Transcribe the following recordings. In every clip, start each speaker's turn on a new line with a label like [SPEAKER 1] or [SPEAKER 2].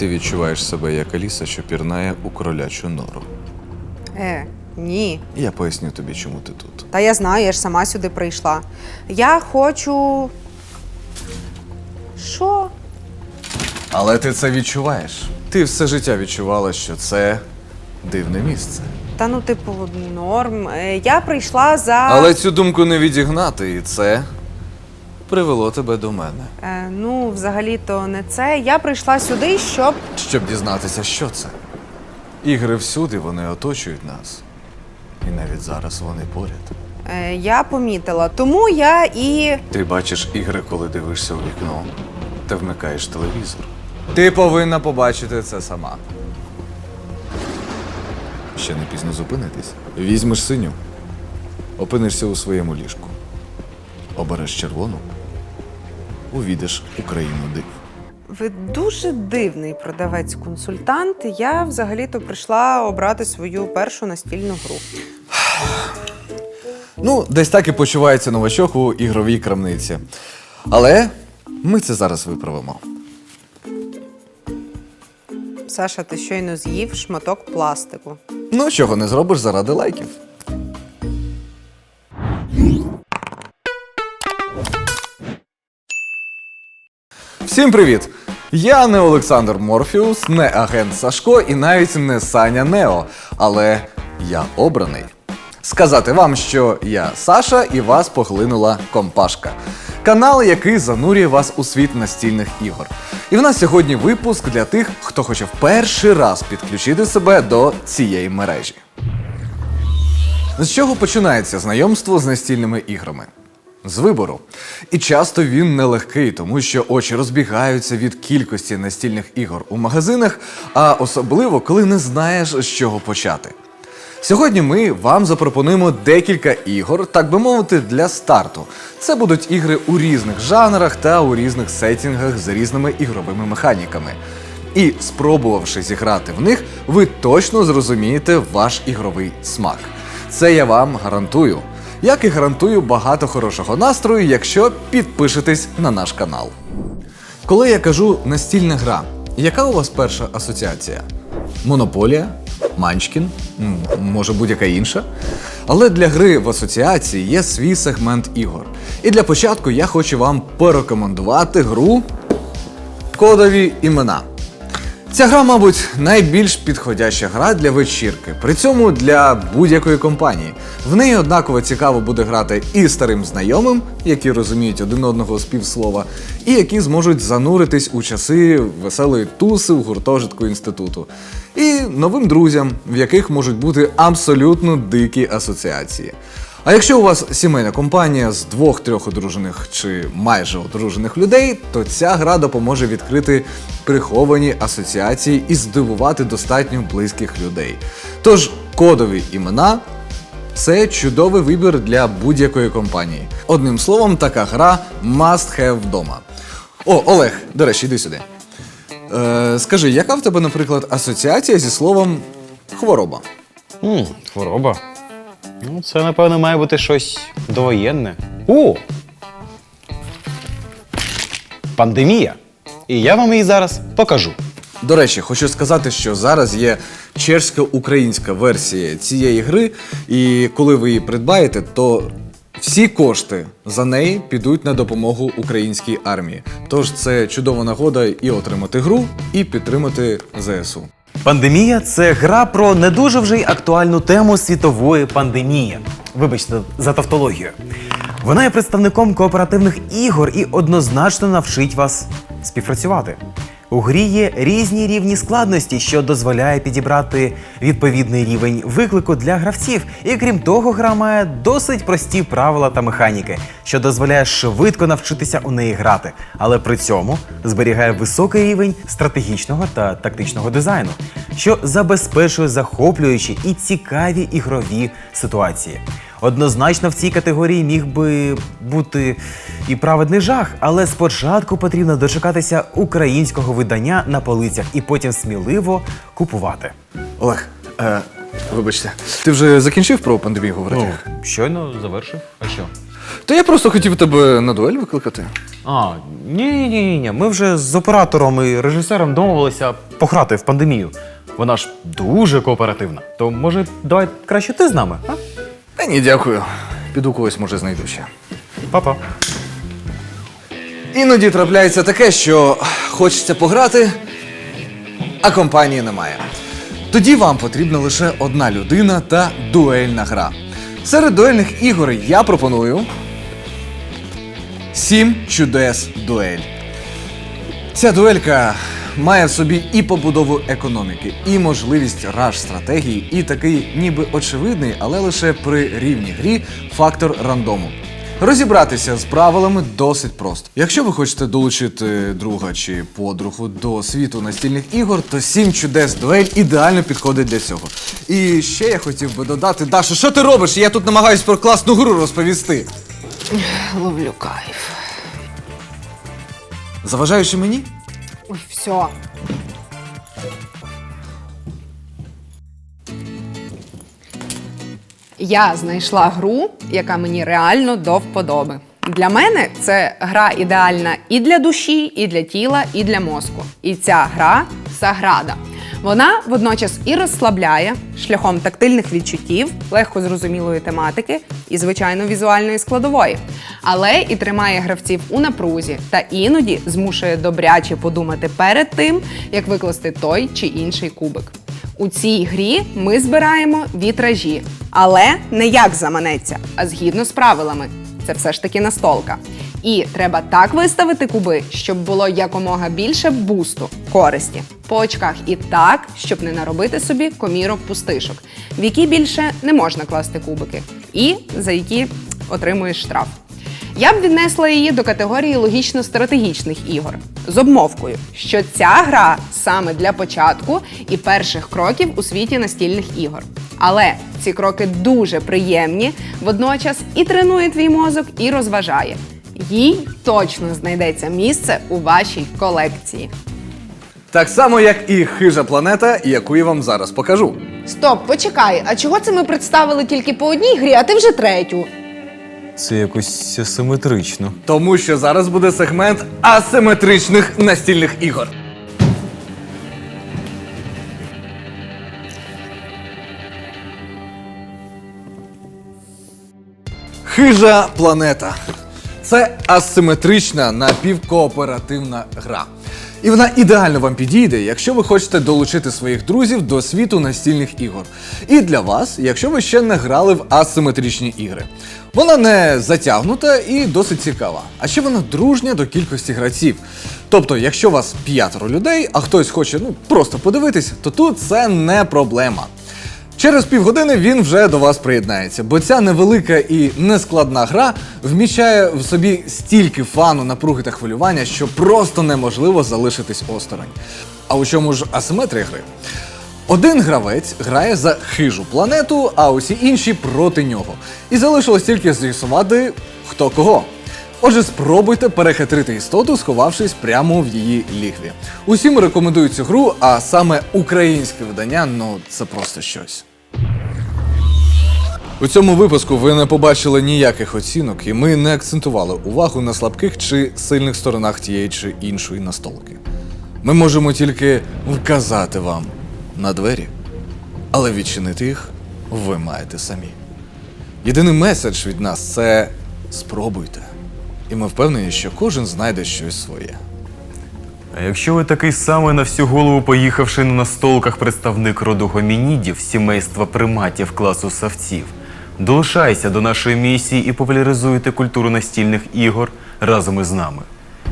[SPEAKER 1] Ти відчуваєш себе як Аліса, що пірнає у кролячу нору.
[SPEAKER 2] Е, ні.
[SPEAKER 1] Я поясню тобі, чому ти тут.
[SPEAKER 2] Та я знаю, я ж сама сюди прийшла. Я хочу. Що?
[SPEAKER 1] Але ти це відчуваєш. Ти все життя відчувала, що це дивне місце.
[SPEAKER 2] Та ну, типу, норм. Е, Я прийшла за.
[SPEAKER 1] Але цю думку не відігнати, і це привело тебе до мене.
[SPEAKER 2] Е, ну, взагалі-то не це. Я прийшла сюди, щоб.
[SPEAKER 1] Щоб дізнатися, що це. Ігри всюди вони оточують нас. І навіть зараз вони поряд.
[SPEAKER 2] Е, я помітила. Тому я і.
[SPEAKER 1] Ти бачиш ігри, коли дивишся у вікно та вмикаєш телевізор. Ти повинна побачити це сама. Ще не пізно зупинитись. Візьмеш синю, опинишся у своєму ліжку. Обереш червону, увійдеш у країну див.
[SPEAKER 2] Ви дуже дивний продавець-консультант. Я взагалі-то прийшла обрати свою першу настільну гру.
[SPEAKER 1] Ну, десь так і почувається новачок у ігровій крамниці. Але ми це зараз виправимо.
[SPEAKER 2] Саша, ти щойно з'їв шматок пластику.
[SPEAKER 1] Ну, чого не зробиш заради лайків. Всім привіт! Я не Олександр Морфіус, не агент Сашко і навіть не Саня Нео, але я обраний. Сказати вам, що я Саша і вас поглинула компашка. Канал, який занурює вас у світ настільних ігор. І в нас сьогодні випуск для тих, хто хоче в перший раз підключити себе до цієї мережі. З чого починається знайомство з настільними іграми? З вибору. І часто він нелегкий, тому що очі розбігаються від кількості настільних ігор у магазинах, а особливо коли не знаєш, з чого почати. Сьогодні ми вам запропонуємо декілька ігор, так би мовити, для старту. Це будуть ігри у різних жанрах та у різних сетінгах з різними ігровими механіками. І спробувавши зіграти в них, ви точно зрозумієте ваш ігровий смак. Це я вам гарантую. Як і гарантую багато хорошого настрою, якщо підпишетесь на наш канал. Коли я кажу настільна гра, яка у вас перша асоціація? Монополія? Манчкін? Може будь-яка інша? Але для гри в асоціації є свій сегмент ігор. І для початку я хочу вам порекомендувати гру Кодові імена. Ця гра, мабуть, найбільш підходяща гра для вечірки, при цьому для будь-якої компанії. В неї однаково цікаво буде грати і старим знайомим, які розуміють один одного з півслова, і які зможуть зануритись у часи веселої туси у гуртожитку інституту, і новим друзям, в яких можуть бути абсолютно дикі асоціації. А якщо у вас сімейна компанія з двох-трьох одружених чи майже одружених людей, то ця гра допоможе відкрити приховані асоціації і здивувати достатньо близьких людей. Тож кодові імена це чудовий вибір для будь-якої компанії. Одним словом, така гра must have вдома. О, Олег, до речі, йди сюди. Е, скажи, яка в тебе, наприклад, асоціація зі словом хвороба?
[SPEAKER 3] М, хвороба. Ну, це, напевно, має бути щось довоєнне. О! Пандемія. І я вам її зараз покажу.
[SPEAKER 1] До речі, хочу сказати, що зараз є чешсько-українська версія цієї гри, і коли ви її придбаєте, то всі кошти за неї підуть на допомогу українській армії. Тож це чудова нагода і отримати гру, і підтримати ЗСУ.
[SPEAKER 3] Пандемія це гра про не дуже вже й актуальну тему світової пандемії. Вибачте за тавтологію. Вона є представником кооперативних ігор і однозначно навчить вас співпрацювати. У грі є різні рівні складності, що дозволяє підібрати відповідний рівень виклику для гравців. І крім того, гра має досить прості правила та механіки, що дозволяє швидко навчитися у неї грати, але при цьому зберігає високий рівень стратегічного та тактичного дизайну, що забезпечує захоплюючі і цікаві ігрові ситуації. Однозначно в цій категорії міг би бути і праведний жах, але спочатку потрібно дочекатися українського видання на полицях і потім сміливо купувати.
[SPEAKER 1] Олег, е, вибачте, ти вже закінчив про пандемію говорити?
[SPEAKER 3] щойно завершив. А що?
[SPEAKER 1] То я просто хотів тебе на дуель викликати.
[SPEAKER 3] А, ні, ні, ні, ні. Ми вже з оператором і режисером домовилися пограти в пандемію. Вона ж дуже кооперативна. То може, давай краще ти з нами? А?
[SPEAKER 1] Та ні, дякую. Піду когось може знайду ще.
[SPEAKER 3] Па-па.
[SPEAKER 1] Іноді трапляється таке, що хочеться пограти, а компанії немає. Тоді вам потрібна лише одна людина та дуельна гра. Серед дуельних ігор я пропоную Сім чудес дуель. Ця дуелька має в собі і побудову економіки, і можливість раш стратегії, і такий ніби очевидний, але лише при рівній грі фактор рандому. Розібратися з правилами досить просто. Якщо ви хочете долучити друга чи подругу до світу настільних ігор, то сім чудес дуель ідеально підходить для цього. І ще я хотів би додати, Даша, що ти робиш? Я тут намагаюсь про класну гру розповісти.
[SPEAKER 2] Ловлю кайф.
[SPEAKER 1] Заважаючи мені?
[SPEAKER 2] Ой, все. Я знайшла гру, яка мені реально до вподоби. Для мене це гра ідеальна і для душі, і для тіла, і для мозку. І ця гра Саграда. Вона водночас і розслабляє шляхом тактильних відчуттів, легко зрозумілої тематики і, звичайно, візуальної складової, але і тримає гравців у напрузі та іноді змушує добряче подумати перед тим, як викласти той чи інший кубик. У цій грі ми збираємо вітражі, але не як заманеться, а згідно з правилами. Це все ж таки настолка. І треба так виставити куби, щоб було якомога більше бусту, користі. По очках і так, щоб не наробити собі комірок пустишок, в які більше не можна класти кубики, і за які отримуєш штраф. Я б віднесла її до категорії логічно-стратегічних ігор з обмовкою, що ця гра саме для початку і перших кроків у світі настільних ігор. Але ці кроки дуже приємні, водночас і тренує твій мозок, і розважає. Їй точно знайдеться місце у вашій колекції.
[SPEAKER 1] Так само, як і хижа планета, яку я вам зараз покажу.
[SPEAKER 2] Стоп, почекай, а чого це ми представили тільки по одній грі, а ти вже третю?
[SPEAKER 3] Це якось асиметрично.
[SPEAKER 1] Тому що зараз буде сегмент асиметричних настільних ігор. Хижа планета. Це асиметрична напівкооперативна гра. І вона ідеально вам підійде, якщо ви хочете долучити своїх друзів до світу настільних ігор. І для вас, якщо ви ще не грали в асиметричні ігри. Вона не затягнута і досить цікава. А ще вона дружня до кількості гравців. Тобто, якщо вас п'ятеро людей, а хтось хоче ну просто подивитись, то тут це не проблема. Через півгодини він вже до вас приєднається, бо ця невелика і нескладна гра вміщає в собі стільки фану, напруги та хвилювання, що просто неможливо залишитись осторонь. А у чому ж асиметрія гри? Один гравець грає за хижу планету, а усі інші проти нього. І залишилось тільки з'ясувати, хто кого. Отже, спробуйте перехитрити істоту, сховавшись прямо в її лігві. Усім рекомендую цю гру, а саме українське видання ну це просто щось. У цьому випуску ви не побачили ніяких оцінок, і ми не акцентували увагу на слабких чи сильних сторонах тієї чи іншої настолки. Ми можемо тільки вказати вам на двері, але відчинити їх ви маєте самі. Єдиний меседж від нас це спробуйте. І ми впевнені, що кожен знайде щось своє.
[SPEAKER 3] А якщо ви такий самий на всю голову поїхавши на настолках представник роду гомінідів, сімейства приматів класу савців, долучайся до нашої місії і популяризуйте культуру настільних ігор разом із нами.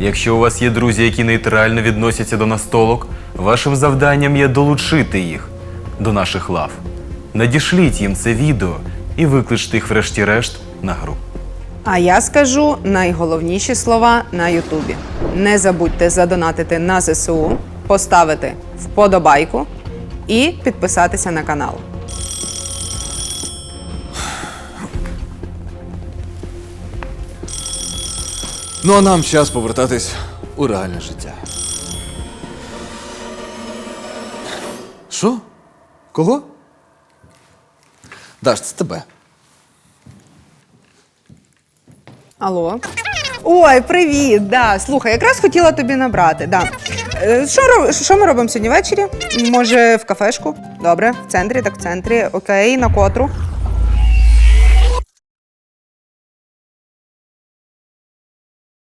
[SPEAKER 3] Якщо у вас є друзі, які нейтрально відносяться до настолок, вашим завданням є долучити їх до наших лав. Надішліть їм це відео і викличте їх врешті-решт на гру.
[SPEAKER 2] А я скажу найголовніші слова на Ютубі. Не забудьте задонатити на ЗСУ, поставити вподобайку і підписатися на канал.
[SPEAKER 1] Ну а нам час повертатись у реальне життя. Що? Кого? Даш, це тебе.
[SPEAKER 2] Алло. Ой, привіт! Да, слухай, якраз хотіла тобі набрати. Да. Е, Що, роб- що ми робимо сьогодні ввечері? Може, в кафешку? Добре, в центрі, так в центрі. Окей, на котру.